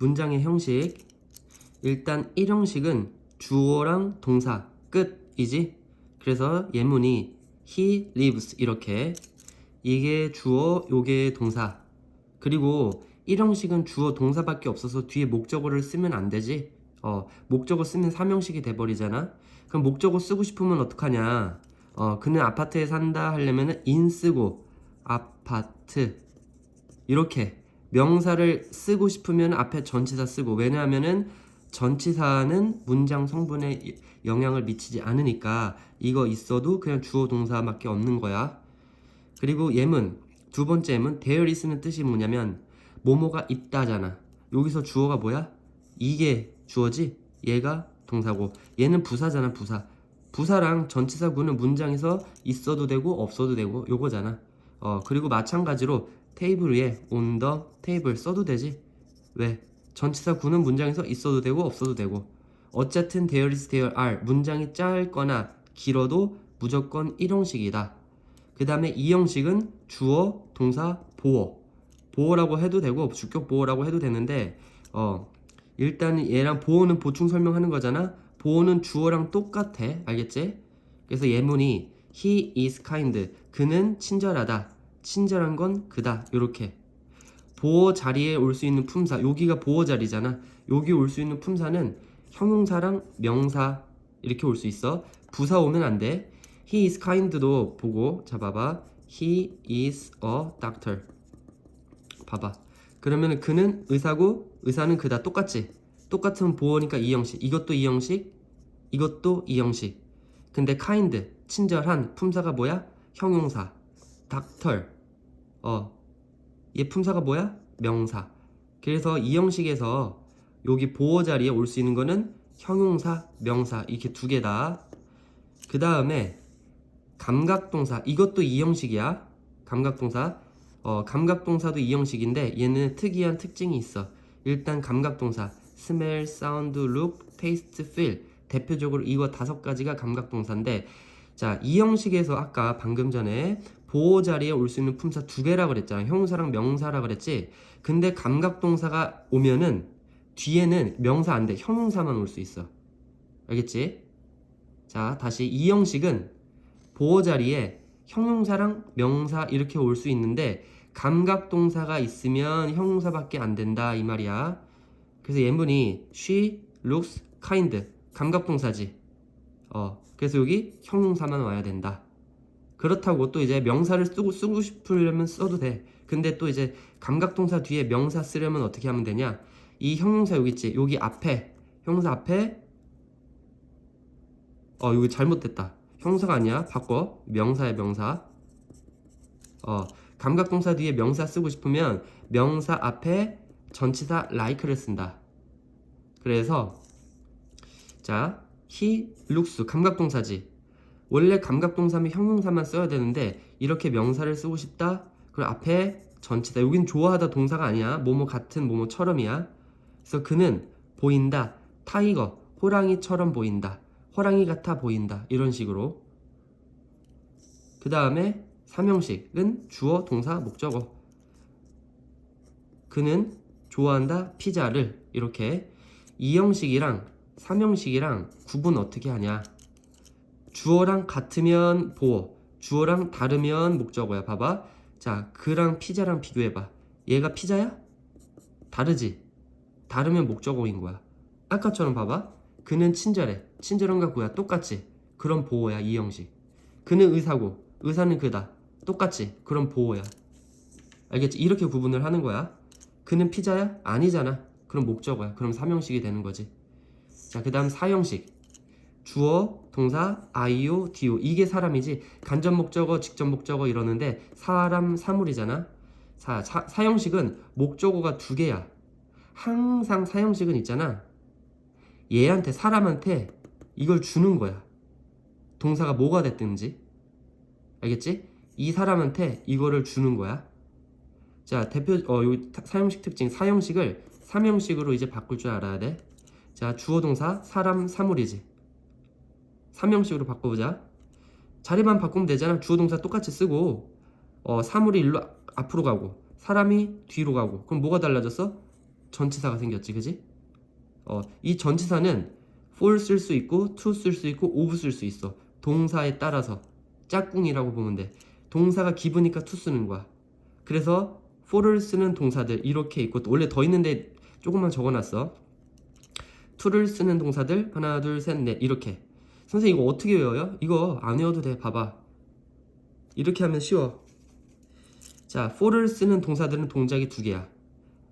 문장의 형식. 일단 1형식은 주어랑 동사 끝이지. 그래서 예문이 he lives 이렇게. 이게 주어 요게 동사. 그리고 1형식은 주어 동사밖에 없어서 뒤에 목적어를 쓰면 안 되지. 어 목적어 쓰면 3형식이 돼버리잖아. 그럼 목적어 쓰고 싶으면 어떡하냐? 어 그는 아파트에 산다 하려면은 in 쓰고 아파트. 이렇게 명사를 쓰고 싶으면 앞에 전치사 쓰고 왜냐하면은 전치사는 문장 성분에 영향을 미치지 않으니까 이거 있어도 그냥 주어 동사밖에 없는 거야. 그리고 예문 두 번째 예문 there is는 뜻이 뭐냐면 뭐뭐가 있다잖아. 여기서 주어가 뭐야? 이게 주어지. 얘가 동사고 얘는 부사잖아 부사. 부사랑 전치사구는 문장에서 있어도 되고 없어도 되고 요거잖아. 어 그리고 마찬가지로 테이블 위에 on the table 써도 되지. 왜? 전치사 구는 문장에서 있어도 되고 없어도 되고 어쨌든 there is there are 문장이 짧거나 길어도 무조건 1형식이다. 그 다음에 2형식은 주어, 동사, 보어 보어라고 해도 되고 주격 보어라고 해도 되는데 어 일단 얘랑 보어는 보충 설명하는 거잖아. 보어는 주어랑 똑같아. 알겠지? 그래서 예문이 he is kind 그는 친절하다. 친절한 건 그다. 요렇게. 보호 자리에 올 수 있는 품사. 여기가 보호 자리잖아. 여기 올 수 있는 품사는 형용사랑 명사 이렇게 올 수 있어. 부사 오면 안돼. He is kind도 보고 자 봐봐. He is a doctor. 봐봐. 그러면 그는 의사고 의사는 그다. 똑같지? 똑같은 보호니까 이 형식. 이것도 이 형식 이것도 이 형식. 근데 kind 친절한 품사가 뭐야? 형용사 doctor 어얘 품사가 뭐야? 명사. 그래서 이 형식에서 여기 보호 자리에 올 수 있는 거는 형용사, 명사 이렇게 두 개다. 그 다음에 감각동사 이것도 이 형식이야. 감각동사. 어, 감각동사도 이 형식인데 얘는 특이한 특징이 있어. 일단 감각동사 smell, sound, look, taste, feel 대표적으로 이거 다섯 가지가 감각동사인데 자, 이 형식에서 아까 방금 전에 보호 자리에 올 수 있는 품사 두 개라 그랬잖아. 형사랑 명사라 그랬지. 근데 감각 동사가 오면은 뒤에는 명사 안 돼. 형용사만 올 수 있어. 알겠지? 자, 다시 이 형식은 보호 자리에 형용사랑 명사 이렇게 올 수 있는데 감각 동사가 있으면 형용사밖에 안 된다 이 말이야. 그래서 예문이 she looks kind 감각 동사지. 어, 그래서 여기 형용사만 와야 된다. 그렇다고 또 이제 명사를 쓰고 쓰고 싶으려면 써도 돼. 근데 또 이제 감각동사 뒤에 명사 쓰려면 어떻게 하면 되냐? 이 형용사 여기 있지. 여기 앞에 형용사 앞에 어 여기 잘못됐다. 형사가 아니야. 바꿔. 명사야 명사. 어 감각동사 뒤에 명사 쓰고 싶으면 명사 앞에 전치사 like를 쓴다. 그래서 자 he looks 감각동사지. 원래 감각동사면 형용사만 써야 되는데 이렇게 명사를 쓰고 싶다. 그리고 앞에 전치다. 여긴 좋아하다 동사가 아니야. 뭐뭐 같은 뭐뭐처럼이야. 그래서 그는 보인다. 타이거 호랑이처럼 보인다. 호랑이 같아 보인다. 이런 식으로. 그 다음에 삼형식은 주어, 동사, 목적어. 그는 좋아한다 피자를 이렇게 이형식이랑 삼형식이랑 구분 어떻게 하냐? 주어랑 같으면 보어, 주어랑 다르면 목적어야. 봐봐. 자, 그랑 피자랑 비교해봐. 얘가 피자야? 다르지? 다르면 목적어인 거야. 아까처럼 봐봐. 그는 친절해. 친절한가 구야. 똑같지? 그럼 보어야, 이 형식. 그는 의사고, 의사는 그다. 똑같지? 그럼 보어야. 알겠지? 이렇게 구분을 하는 거야. 그는 피자야? 아니잖아. 그럼 목적어야. 그럼 삼형식이 되는 거지. 자, 그 다음 사형식. 주어, 동사, 아이오, 디오 이게 사람이지 간접 목적어, 직접 목적어 이러는데 사람, 사물이잖아. 사, 사 사형식은 목적어가 두 개야. 항상 사형식은 있잖아. 얘한테 사람한테 이걸 주는 거야. 동사가 뭐가 됐든지. 알겠지? 이 사람한테 이거를 주는 거야. 자, 대표 어, 요 사형식 특징 사형식을 삼형식으로 이제 바꿀 줄 알아야 돼. 자, 주어 동사 사람 사물이지. 삼형식으로 바꿔보자. 자리만 바꾸면 되잖아. 주어 동사 똑같이 쓰고 어, 사물이 일로 앞으로 가고 사람이 뒤로 가고 그럼 뭐가 달라졌어? 전치사가 생겼지, 그지? 어, 이 전치사는 for 쓸 수 있고 to 쓸 수 있고 of 쓸 수 있어. 동사에 따라서 짝꿍이라고 보면 돼. 동사가 기브니까 to 쓰는 거야. 그래서 for를 쓰는 동사들 이렇게 있고 또 원래 더 있는데 조금만 적어놨어. to를 쓰는 동사들 하나 둘 셋 넷 이렇게. 선생님 이거 어떻게 외워요? 이거 안 외워도 돼. 봐봐. 이렇게 하면 쉬워. 자, for를 쓰는 동사들은 동작이 두 개야.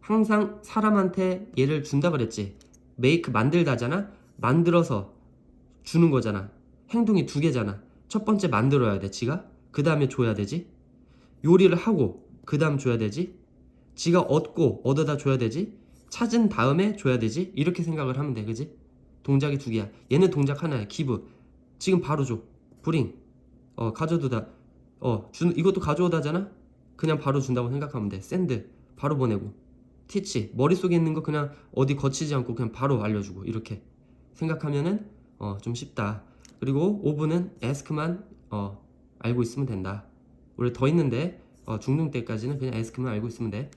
항상 사람한테 얘를 준다 그랬지. make 만들다잖아. 만들어서 주는 거잖아. 행동이 두 개잖아. 첫 번째 만들어야 돼, 지가. 그 다음에 줘야 되지. 요리를 하고 그 다음 줘야 되지. 지가 얻고 얻어다 줘야 되지. 찾은 다음에 줘야 되지. 이렇게 생각을 하면 돼, 그지? 동작이 두 개야. 얘는 동작 하나야. 기브. 지금 바로 줘. 브링. 어, 가져두다. 어, 준, 이것도 가져오다잖아? 그냥 바로 준다고 생각하면 돼. 샌드. 바로 보내고. 티치. 머릿속에 있는 거 그냥 어디 거치지 않고 그냥 바로 알려주고. 이렇게 생각하면은, 어, 좀 쉽다. 그리고 오브는 ask만, 어, 알고 있으면 된다. 원래 더 있는데, 어, 중등 때까지는 그냥 ask만 알고 있으면 돼.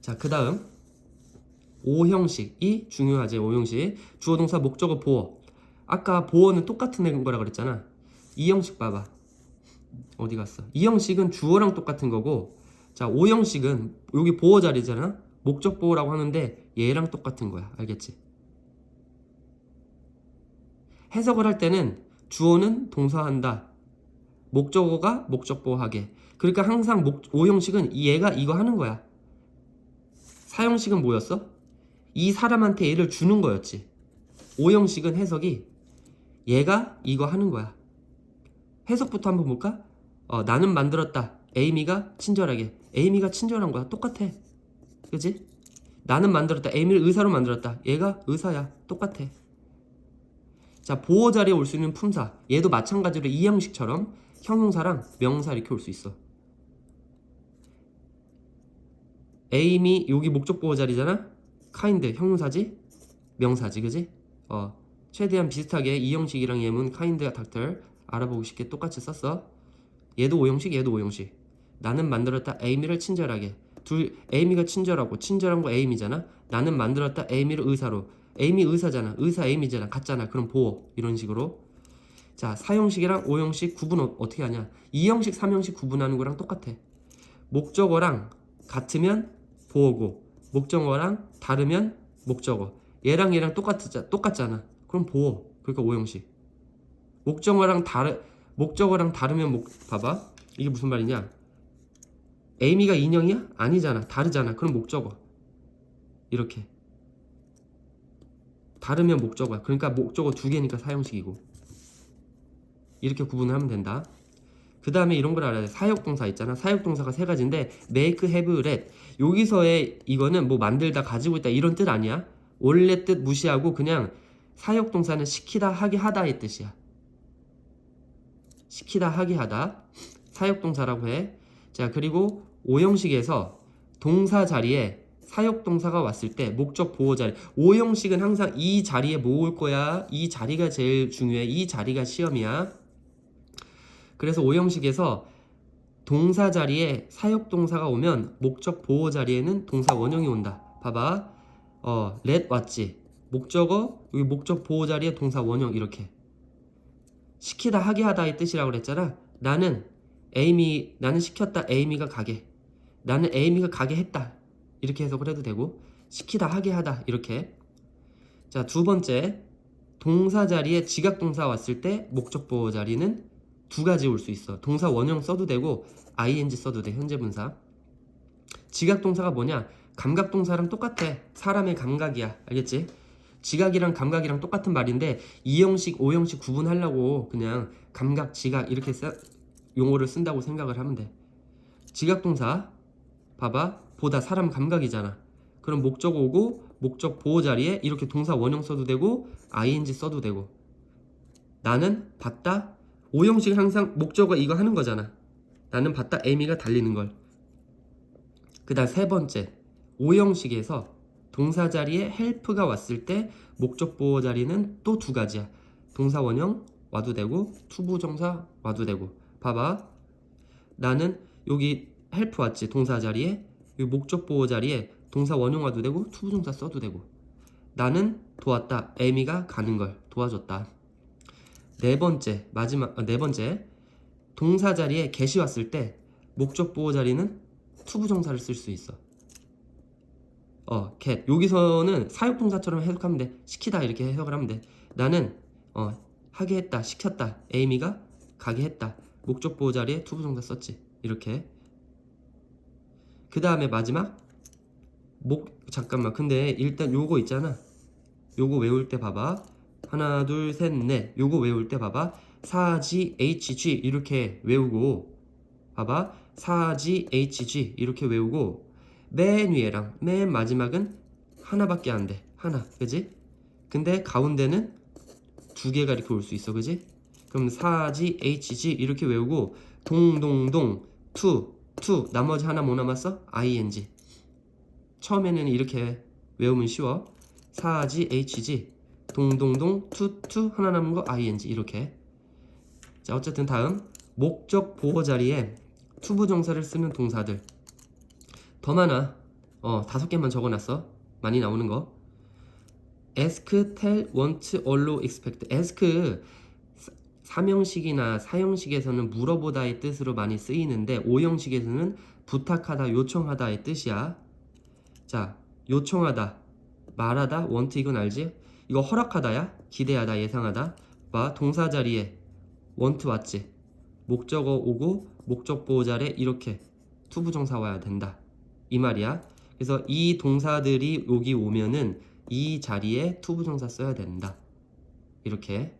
자, 그 다음. 오형식이 중요하지, 오형식. 주어, 동사, 목적어, 보어. 아까 보어는 똑같은 거라 그랬잖아. 이 형식 봐봐. 어디 갔어? 이 형식은 주어랑 똑같은 거고, 자, 오 형식은 여기 보어 자리잖아. 목적 보어라고 하는데 얘랑 똑같은 거야. 알겠지? 해석을 할 때는 주어는 동사한다. 목적어가 목적 보어하게. 그러니까 항상 목, 오 형식은 얘가 이거 하는 거야. 사 형식은 뭐였어? 이 사람한테 얘를 주는 거였지. 오 형식은 해석이 얘가 이거 하는 거야. 해석부터 한번 볼까? 어, 나는 만들었다. 에이미가 친절하게. 에이미가 친절한 거야. 똑같아. 그지? 나는 만들었다. 에이미를 의사로 만들었다. 얘가 의사야. 똑같아. 자, 보호 자리에 올 수 있는 품사. 얘도 마찬가지로 이 형식처럼 형용사랑 명사 이렇게 올 수 있어. 에이미 여기 목적 보호 자리잖아. 카인드 형용사지? 명사지, 그지? 어, 최대한 비슷하게 이 형식이랑 예문 카인드 닥터 알아보기 쉽게 똑같이 썼어. 얘도 오형식, 얘도 오형식. 나는 만들었다 에이미를 친절하게. 둘 에이미가 친절하고 친절한 거 에이미잖아. 나는 만들었다 에이미를 의사로. 에이미 의사잖아. 의사 에이미잖아. 같잖아. 그럼 보호 이런 식으로. 자, 사형식이랑 오형식 구분 어, 어떻게 하냐? 이형식, 삼형식 구분하는 거랑 똑같아. 목적어랑 같으면 보어고 목적어랑 다르면 목적어. 얘랑 얘랑 똑같자, 똑같잖아. 그럼 보어. 그러니까 오형식. 목적어랑 다르 목적어랑 다르면 목 봐봐. 이게 무슨 말이냐? 에이미가 인형이야? 아니잖아. 다르잖아. 그럼 목적어. 이렇게. 다르면 목적어야. 그러니까 목적어 두 개니까 사형식이고. 이렇게 구분을 하면 된다. 그 다음에 이런 걸 알아야 돼. 사역동사 있잖아. 사역동사가 세 가지인데 make, have, let. 여기서의 이거는 뭐 만들다, 가지고 있다 이런 뜻 아니야. 원래 뜻 무시하고 그냥 사역동사는 시키다, 하게 하다의 뜻이야. 시키다, 하게 하다. 사역동사라고 해. 자, 그리고 오형식에서 동사 자리에 사역동사가 왔을 때 목적 보호 자리. 오형식은 항상 이 자리에 모을 거야. 이 자리가 제일 중요해. 이 자리가 시험이야. 그래서 오형식에서 동사 자리에 사역 동사가 오면 목적 보호 자리에는 동사 원형이 온다. 봐봐. 어, let 왔지. 목적어 여기 목적 보호 자리에 동사 원형 이렇게. 시키다 하게 하다의 뜻이라고 그랬잖아. 나는 에이미 나는 시켰다 에이미가 가게. 나는 에이미가 가게 했다. 이렇게 해석을 해도 되고 시키다 하게 하다 이렇게. 자, 두 번째. 동사 자리에 지각 동사 왔을 때 목적 보호 자리는 두 가지 올 수 있어. 동사 원형 써도 되고 ing 써도 돼. 현재 분사. 지각 동사가 뭐냐? 감각 동사랑 똑같아. 사람의 감각이야. 알겠지? 지각이랑 감각이랑 똑같은 말인데 이형식, 오형식 구분하려고 그냥 감각, 지각 이렇게 써, 용어를 쓴다고 생각을 하면 돼. 지각 동사 봐봐. 보다 사람 감각이잖아. 그럼 목적 오고 목적 보호 자리에 이렇게 동사 원형 써도 되고 ing 써도 되고 나는 봤다 오형식 항상 목적어 이거 하는 거잖아. 나는 봤다 에이미가 달리는 걸. 그 다음 세 번째 오형식에서 동사 자리에 help가 왔을 때 목적 보호 자리는 또 두 가지야. 동사 원형 와도 되고 투부 정사 와도 되고. 봐봐. 나는 여기 help 왔지 동사 자리에 이 목적 보호 자리에 동사 원형화도 되고 투부 정사 써도 되고 나는 도왔다. 에미가 가는 걸 도와줬다. 네 번째 마지막 어, 네 번째 동사 자리에 get이 왔을 때 목적 보호 자리는 투부정사를 쓸 수 있어. 어, get 여기서는 사역 동사처럼 해석하면 돼. 시키다 이렇게 해석을 하면 돼. 나는 어, 하게 했다, 시켰다. 에이미가 가게 했다. 목적 보호 자리에 투부정사 썼지. 이렇게. 그 다음에 마지막 목 잠깐만. 근데 일단 요거 있잖아. 요거 외울 때 봐봐. 하나, 둘, 셋, 넷. 요거 외울 때 봐봐. 사지 hg 이렇게 외우고 봐봐. 사지 hg 이렇게 외우고 맨 위에랑 맨 마지막은 하나밖에 안 돼. 하나. 그지? 근데 가운데는 두 개가 이렇게 올 수 있어. 그지? 그럼 사지 hg 이렇게 외우고 동동동 투 투 나머지 하나 뭐 남았어? ing. 처음에는 이렇게 외우면 쉬워. 사지 hg 동동동 투투 하나 남은 거 ing 이렇게. 자, 어쨌든 다음 목적 보호 자리에 투부 정사를 쓰는 동사들 더 많아. 어, 다섯 개만 적어놨어. 많이 나오는 거. ask, tell, want, allow, expect. ask 사- 사명식이나 사형식에서는 물어보다의 뜻으로 많이 쓰이는데 오형식에서는 부탁하다, 요청하다의 뜻이야. 자, 요청하다, 말하다, want 이건 알지? 이거 허락하다야, 기대하다, 예상하다. 봐, 동사 자리에 want 왔지. 목적어 오고 목적 보호 자리에 이렇게 투부정사 와야 된다. 이 말이야. 그래서 이 동사들이 여기 오면은 이 자리에 투부정사 써야 된다. 이렇게